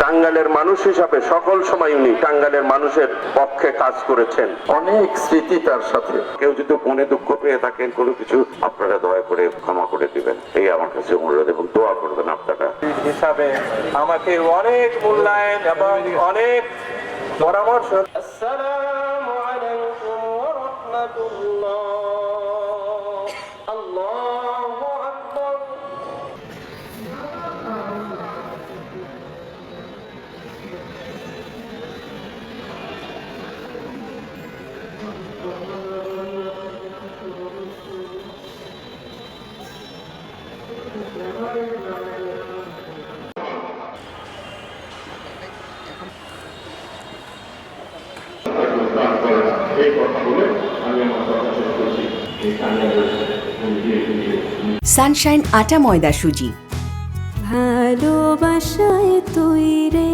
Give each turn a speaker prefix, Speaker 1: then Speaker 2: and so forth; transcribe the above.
Speaker 1: টাঙ্গালের মানুষ হিসাবে সকল সময় উনি টাঙ্গালের মানুষের পক্ষে কাজ করেছেন।
Speaker 2: অনেক স্মৃতি তার সাথে।
Speaker 1: কেউ যদি মনে দুঃখ পেয়ে থাকেন কোনো কিছু আপনারা দয়া করে ক্ষমা করে দিবেন। এই আমার কাছে অনুরোধ এবং দোয়া করবেন আপনারা।
Speaker 3: হিসাবে আমাকে অনেক মূল্যায়ন এবং অনেক পরামর্শ
Speaker 4: আসসালামু আলাইকুম ওয়া রাহমাতুল্লাহ।
Speaker 5: সানশাইন আটা ময়দা সুজি।
Speaker 6: ভালোবাসায়